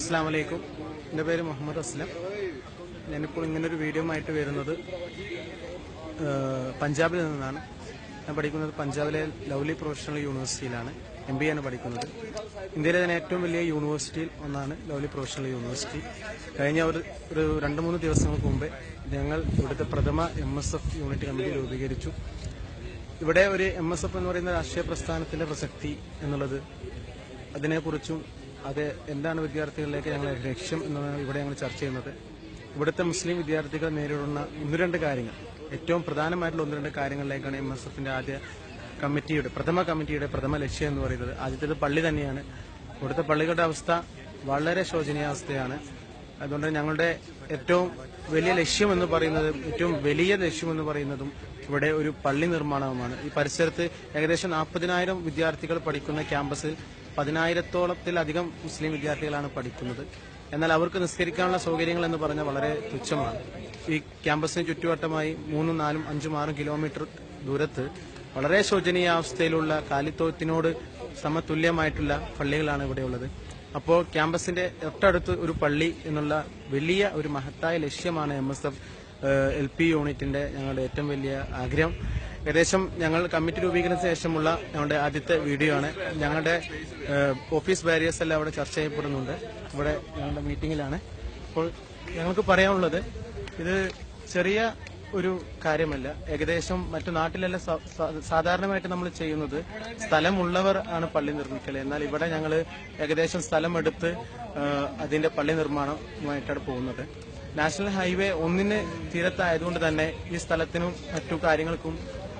അസ്സാം വലൈക്കും എന്റെ പേര് മുഹമ്മദ് അസ്ലം. ഞാനിപ്പോൾ ഇങ്ങനൊരു വീഡിയോ ആയിട്ട് വരുന്നത് പഞ്ചാബിൽ നിന്നാണ്. ഞാൻ പഠിക്കുന്നത് പഞ്ചാബിലെ ലവ്ലി പ്രൊഫഷണൽ യൂണിവേഴ്സിറ്റിയിലാണ്. എം ബി ആണ് പഠിക്കുന്നത്. ഇന്ത്യയിലെ തന്നെ ഏറ്റവും വലിയ യൂണിവേഴ്സിറ്റിയിൽ ഒന്നാണ് ലവ്ലി പ്രൊഫഷണൽ യൂണിവേഴ്സിറ്റി. കഴിഞ്ഞ ഒരു ഒരു രണ്ട് മൂന്ന് ദിവസങ്ങൾക്ക് മുമ്പേ ഞങ്ങൾ ഇവിടുത്തെ പ്രഥമ M S F unit committee രൂപീകരിച്ചു. ഇവിടെ ഒരു എം എസ് എഫ് എന്ന് പറയുന്ന രാഷ്ട്രീയ പ്രസ്ഥാനത്തിന്റെ പ്രസക്തി എന്നുള്ളത് അതിനെക്കുറിച്ചും അത് എന്താണ് വിദ്യാർത്ഥികളിലേക്ക് ഞങ്ങൾ ലക്ഷ്യം എന്നതാണ് ഇവിടെ ഞങ്ങൾ ചർച്ച ചെയ്യുന്നത്. ഇവിടുത്തെ മുസ്ലിം വിദ്യാർത്ഥികൾ നേരിടുന്ന ഒന്ന് രണ്ട് കാര്യങ്ങൾ. ഏറ്റവും പ്രധാനമായിട്ടുള്ള ഒന്ന് രണ്ട് കാര്യങ്ങളിലേക്കാണ് എം എസ് എഫിന്റെ ആദ്യ കമ്മിറ്റിയുടെ പ്രഥമ കമ്മിറ്റിയുടെ പ്രഥമ ലക്ഷ്യം എന്ന് പറയുന്നത്. ആദ്യത്തേത് പള്ളി തന്നെയാണ്. ഇവിടുത്തെ പള്ളികളുടെ അവസ്ഥ വളരെ ശോചനീയാവസ്ഥയാണ് അതുകൊണ്ട് ഞങ്ങളുടെ ഏറ്റവും വലിയ ലക്ഷ്യം എന്ന് പറയുന്നത് ഏറ്റവും വലിയ ലക്ഷ്യം എന്ന് പറയുന്നതും ഇവിടെ ഒരു പള്ളി നിർമ്മാണവുമാണ്. ഈ പരിസരത്ത് ഏകദേശം നാൽപ്പതിനായിരം വിദ്യാർത്ഥികൾ പഠിക്കുന്ന ക്യാമ്പസിൽ പതിനായിരത്തോളത്തിലധികം മുസ്ലിം വിദ്യാർത്ഥികളാണ് പഠിക്കുന്നത്. എന്നാൽ അവർക്ക് നിസ്കരിക്കാനുള്ള സൗകര്യങ്ങൾ എന്ന് പറഞ്ഞാൽ വളരെ തുച്ഛമാണ്. ഈ ക്യാമ്പസിന് ചുറ്റുവട്ടമായി മൂന്നും നാലും അഞ്ചും ആറും കിലോമീറ്റർ ദൂരത്ത് വളരെ ശോചനീയാവസ്ഥയിലുള്ള കാലിത്തോത്തിനോട് സമതുല്യമായിട്ടുള്ള പള്ളികളാണ് ഇവിടെയുള്ളത് അപ്പോൾ ക്യാമ്പസിന്റെ തൊട്ടടുത്ത് ഒരു പള്ളി എന്നുള്ള വലിയ ഒരു മഹത്തായ ലക്ഷ്യമാണ് M S F L P യൂണിറ്റിന്റെ ഞങ്ങളുടെ ഏറ്റവും വലിയ ആഗ്രഹം. ഏകദേശം ഞങ്ങൾ കമ്മിറ്റി രൂപീകരണത്തിന് ശേഷമുള്ള ഞങ്ങളുടെ ആദ്യത്തെ വീഡിയോ ആണ്. ഞങ്ങളുടെ ഓഫീസ് ബാരിയേഴ്സ് എല്ലാം അവിടെ ചർച്ച ചെയ്യപ്പെടുന്നുണ്ട്. ഇവിടെ ഞങ്ങളുടെ മീറ്റിംഗിലാണ് അപ്പോൾ ഞങ്ങൾക്ക് പറയാനുള്ളത് ഇത് ചെറിയ ഒരു കാര്യമല്ല. ഏകദേശം മറ്റു നാട്ടിലല്ല സാധാരണമായിട്ട് നമ്മൾ ചെയ്യുന്നത് സ്ഥലമുള്ളവർ ആണ് പള്ളി നിർമ്മിക്കൽ എന്നാൽ ഇവിടെ ഞങ്ങൾ ഏകദേശം സ്ഥലമെടുത്ത് അതിന്റെ പള്ളി നിർമ്മാണമായിട്ടാണ് പോകുന്നത്. നാഷണൽ ഹൈവേ ഒന്നിന് തീരത്തായതുകൊണ്ട് തന്നെ ഈ സ്ഥലത്തിനും മറ്റു കാര്യങ്ങൾക്കും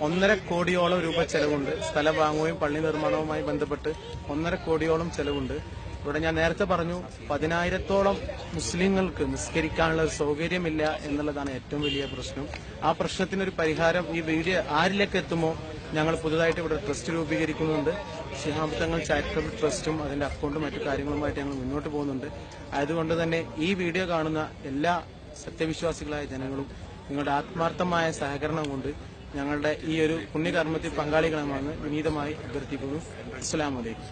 ഒന്നര കോടിയോളം രൂപ ചെലവുണ്ട്. സ്ഥലം വാങ്ങുകയും പള്ളി നിർമ്മാണവുമായി ബന്ധപ്പെട്ട് ഒന്നര കോടിയോളം ചെലവുണ്ട്. ഇവിടെ ഞാൻ നേരത്തെ പറഞ്ഞു പതിനായിരത്തോളം മുസ്ലിങ്ങൾക്ക് നിസ്കരിക്കാനുള്ള സൗകര്യമില്ല എന്നുള്ളതാണ് ഏറ്റവും വലിയ പ്രശ്നം. ആ പ്രശ്നത്തിനൊരു പരിഹാരം ഈ വീഡിയോ ആരിലേക്ക് എത്തുമോ ഞങ്ങൾ പുതുതായിട്ട് ഇവിടെ ട്രസ്റ്റ് രൂപീകരിക്കുന്നുണ്ട്. ശിഹാബ് തങ്ങൾ ചാരിറ്റബിൾ ട്രസ്റ്റും അതിന്റെ അക്കൗണ്ടും മറ്റു കാര്യങ്ങളുമായിട്ട് ഞങ്ങൾ മുന്നോട്ട് പോകുന്നുണ്ട്. അതുകൊണ്ട് തന്നെ ഈ വീഡിയോ കാണുന്ന എല്ലാ സത്യവിശ്വാസികളായ ജനങ്ങളും നിങ്ങളുടെ ആത്മാർത്ഥമായ സഹകരണം കൊണ്ട് ഞങ്ങളുടെ ഈ ഒരു പുണ്യകർമ്മത്തിൽ പങ്കാളികളാണെന്ന് വിനീതമായി അഭ്യർത്ഥിക്കുന്നു. അസ്സലാമലൈക്കും